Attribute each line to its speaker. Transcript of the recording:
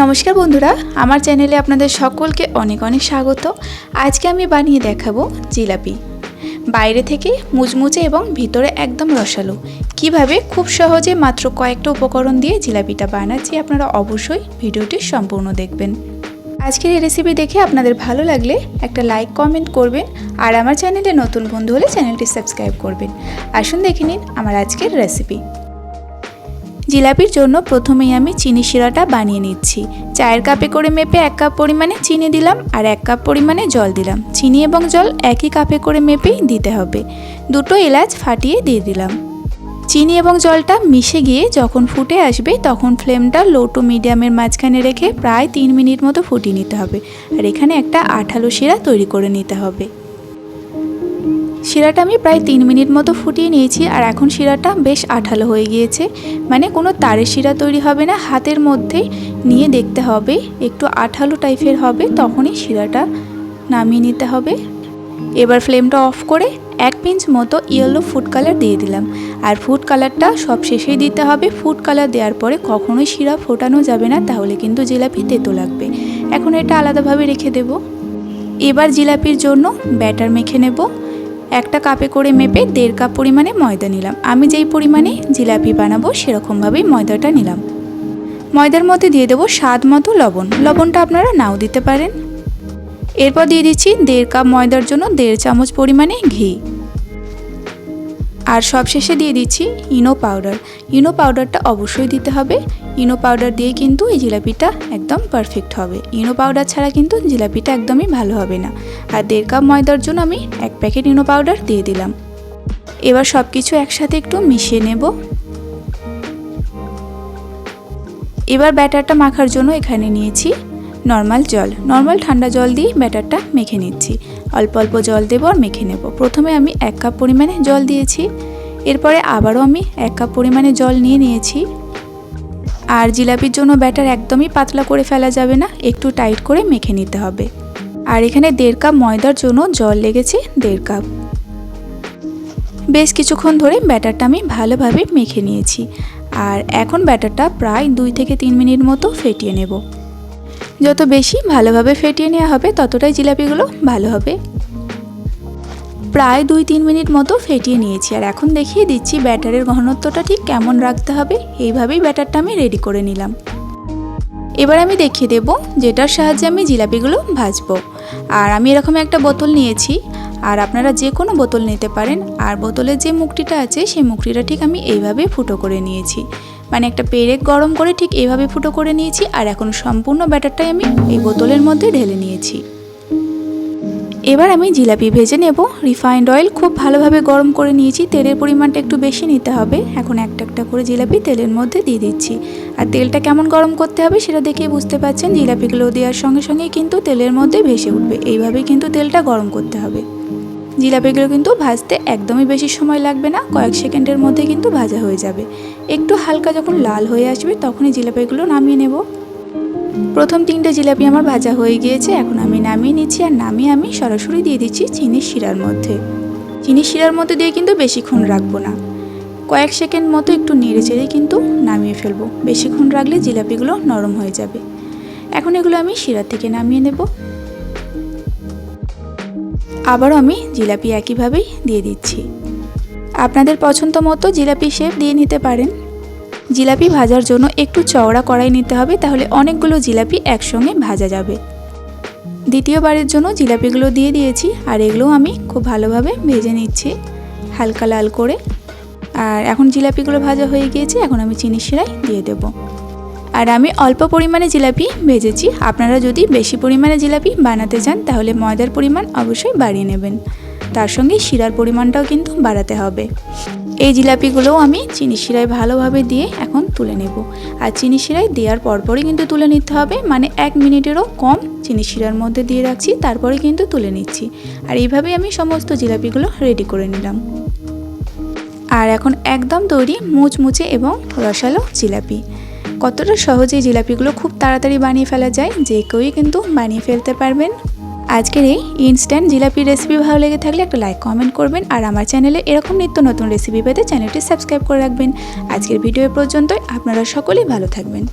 Speaker 1: নমস্কার বন্ধুরা, আমার চ্যানেলে আপনাদের সকলকে অনেক অনেক স্বাগত। আজকে আমি বানিয়ে দেখাবো জিলাপি। বাইরে থেকে মুচমুচে এবং ভিতরে একদম রসালো। কীভাবে? খুব সহজে মাত্র কয়েকটা উপকরণ দিয়ে জিলাপিটা বানাচ্ছি। আপনারা অবশ্যই ভিডিওটি সম্পূর্ণ দেখবেন। আজকের এই রেসিপি দেখে আপনাদের ভালো লাগলে একটা লাইক কমেন্ট করবেন আর আমার চ্যানেলে নতুন বন্ধু হলে চ্যানেলটি সাবস্ক্রাইব করবেন। আসুন দেখে নিন আমার আজকের রেসিপি জিলাপির জন্য প্রথমেই আমি চিনি শিরাটা বানিয়ে নিচ্ছি। চায়ের কাপে করে মেপে এক কাপ পরিমাণে চিনি দিলাম আর এক কাপ পরিমাণে জল দিলাম। চিনি এবং জল একই কাপে করে মেপেই দিতে হবে। দুটো এলাচ ফাটিয়ে দিয়ে দিলাম। চিনি এবং জলটা মিশে গিয়ে যখন ফুটে আসবে তখন ফ্লেমটা লো টু মিডিয়ামের মাঝখানে রেখে প্রায় তিন মিনিট মতো ফুটিয়ে নিতে হবে। আর এখানে একটা আঠালো শিরা তৈরি করে নিতে হবে। শিরাটা আমি প্রায় তিন মিনিট মতো ফুটিয়ে নিয়েছি আর এখন শিরাটা বেশ আঠালো হয়ে গিয়েছে। মানে কোনো তারের শিরা তৈরি হবে না, হাতের মধ্যে নিয়ে দেখতে হবে, একটু আঠালো টাইপের হবে, তখনই শিরাটা নামিয়ে নিতে হবে। এবার ফ্লেমটা অফ করে এক পিঞ্চ মতো ইয়েলো ফুড কালার দিয়ে দিলাম। আর ফুড কালারটা সব শেষেই দিতে হবে। ফুড কালার দেওয়ার পরে কখনোই শিরা ফোটানো যাবে না, তাহলে কিন্তু জিলাপি তেতো লাগবে। এখন এটা আলাদাভাবে রেখে দেব। এবার জিলাপির জন্য ব্যাটার মেখে নেব। একটা কাপে করে মেপে দেড় কাপ পরিমাণে ময়দা নিলাম। আমি যেই পরিমাণে জিলাপি বানাবো সেরকমভাবেই ময়দাটা নিলাম। ময়দার মধ্যে দিয়ে দেবো স্বাদ মতো লবণ। লবণটা আপনারা নাও দিতে পারেন। এরপর দিয়ে দিচ্ছি দেড় কাপ ময়দার জন্য দেড় চামচ পরিমাণে ঘি। আর সবশেষে দিয়ে দিচ্ছি ইনো পাউডার। ইনো পাউডারটা অবশ্যই দিতে হবে। ইনো পাউডার দিয়ে কিন্তু এই জিলাপিটা একদম পারফেক্ট হবে। ইনো পাউডার ছাড়া কিন্তু জিলাপিটা একদমই ভালো হবে না। আর দেড় কাপ ময়দার জন্য আমি এক প্যাকেট ইনো পাউডার দিয়ে দিলাম। এবার সব কিছু একসাথে একটু মিশিয়ে নেব। এবার ব্যাটারটা মাখার জন্য এখানে নিয়েছি নর্মাল জল। নর্মাল ঠান্ডা জল দিয়ে ব্যাটারটা মেখে নিচ্ছি। অল্প অল্প জল দেবো আর মেখে নেব। প্রথমে আমি এক কাপ পরিমাণে জল দিয়েছি। এরপরে আবারও আমি এক কাপ পরিমাণে জল নিয়ে নিয়েছি। আর জিলাপির জন্য ব্যাটার একদমই পাতলা করে ফেলা যাবে না, একটু টাইট করে মেখে নিতে হবে। আর এখানে দেড় কাপ ময়দার জন্য জল লেগেছে দেড় কাপ। বেশ কিছুক্ষণ ধরে ব্যাটারটা আমি ভালোভাবে মেখে নিয়েছি। আর এখন ব্যাটারটা প্রায় দুই থেকে তিন মিনিট মতো ফেটিয়ে নেব। যত বেশি ভালোভাবে ফেটিয়ে নেওয়া হবে, ততটাই জিলাপিগুলো ভালো হবে। প্রায় দুই তিন মিনিট মতো ফেটিয়ে নিয়েছি, আর এখন দেখিয়ে দিচ্ছি ব্যাটারের ঘনত্বটা ঠিক কেমন রাখতে হবে। এইভাবেই ব্যাটারটা আমি রেডি করে নিলাম। এবার আমি দেখিয়ে দেব যেটার সাহায্যে আমি জিলাপিগুলো ভাজবো। আর আমি এরকম একটা বোতল নিয়েছি, আর আপনারা যে কোনো বোতল নিতে পারেন। আর বোতলের যে মুখটিটা আছে, সেই মুখটিটা ঠিক আমি এইভাবে ফুটো করে নিয়েছি। মানে একটা পেরেক গরম করে ঠিক এইভাবে ফুটো করে নিয়েছি আর এখন সম্পূর্ণ ব্যাটারটাই আমি এই বোতলের মধ্যে ঢেলে নিয়েছি। এবার আমি জিলাপি ভেজে নেব। রিফাইন্ড অয়েল খুব ভালোভাবে গরম করে নিয়েছি। তেলের পরিমাণটা একটু বেশি নিতে হবে। এখন একটা একটা করে জিলাপি তেলের মধ্যে দিয়ে দিচ্ছি। আর তেলটা কেমন গরম করতে হবে সেটা দেখেই বুঝতে পারছেন। জিলাপিগুলো দেওয়ার সঙ্গে সঙ্গেই কিন্তু তেলের মধ্যে ভেসে উঠবে। এইভাবেই কিন্তু তেলটা গরম করতে হবে। জিলাপিগুলো কিন্তু ভাজতে একদমই বেশি সময় লাগবে না, কয়েক সেকেন্ডের মধ্যে কিন্তু ভাজা হয়ে যাবে। একটু হালকা যখন লাল হয়ে আসবে তখনই জিলাপিগুলো নামিয়ে নেব। প্রথম তিনটে জিলাপি আমার ভাজা হয়ে গিয়েছে, এখন আমি নামিয়ে নিচ্ছি আর নামিয়ে আমি সরাসরি দিয়ে দিচ্ছি চিনির শিরার মধ্যে। চিনির শিরার মধ্যে দিয়ে কিন্তু বেশিক্ষণ রাখব না। কয়েক সেকেন্ড মতো একটু নেড়ে চেড়ে কিন্তু নামিয়ে ফেলব। বেশিক্ষণ রাখলে জিলাপিগুলো নরম হয়ে যাবে। এখন এগুলো আমি শিরা থেকে নামিয়ে নেব। আবারও আমি জিলাপি একইভাবেই দিয়ে দিচ্ছি। আপনাদের পছন্দ মতো জিলাপি শেপ দিয়ে নিতে পারেন। জিলাপি ভাজার জন্য একটু চওড়া কড়াই নিতে হবে, তাহলে অনেকগুলো জিলাপি একসঙ্গে ভাজা যাবে। দ্বিতীয়বারের জন্য জিলাপিগুলো দিয়ে দিয়েছি, আর এগুলো আমি খুব ভালোভাবে ভেজে নিচ্ছি, হালকা লাল করে। আর এখন জিলাপিগুলো ভাজা হয়ে গিয়েছে, এখন আমি চিনি শিরাই দিয়ে দেবো। আর আমি অল্প পরিমাণে জিলাপি ভেজেছি। আপনারা যদি বেশি পরিমাণে জিলাপি বানাতে চান, তাহলে ময়দার পরিমাণ অবশ্যই বাড়িয়ে নেবেন। তার সঙ্গে শিরার পরিমাণটাও কিন্তু বাড়াতে হবে। এই জিলাপিগুলোও আমি চিনি শিরায় ভালোভাবে দিয়ে এখন তুলে নেব। আর চিনি শিরায় দেওয়ার পরপরই কিন্তু তুলে নিতে হবে। মানে এক মিনিটেরও কম চিনি শিরার মধ্যে দিয়ে রাখছি, তারপরে কিন্তু তুলে নিচ্ছি। আর এইভাবেই আমি সমস্ত জিলাপিগুলো রেডি করে নিলাম। আর এখন একদম তৈরি মুচমুচে এবং রসালো জিলাপি। কতটা সহজেই জিলাপিগুলো খুব তাড়াতাড়ি বানিয়ে ফেলা যায়, যে কেউই কিন্তু বানিয়ে ফেলতে পারবেন। আজকের এই ইনস্ট্যান্ট জিলাপি রেসিপি ভালো লেগে থাকলে একটা লাইক কমেন্ট করবেন আর আমার চ্যানেলে এরকম নিত্য নতুন রেসিপি পেতে চ্যানেলটি সাবস্ক্রাইব করে রাখবেন। আজকের ভিডিও পর্যন্তই, আপনারা সকলেই ভালো থাকবেন।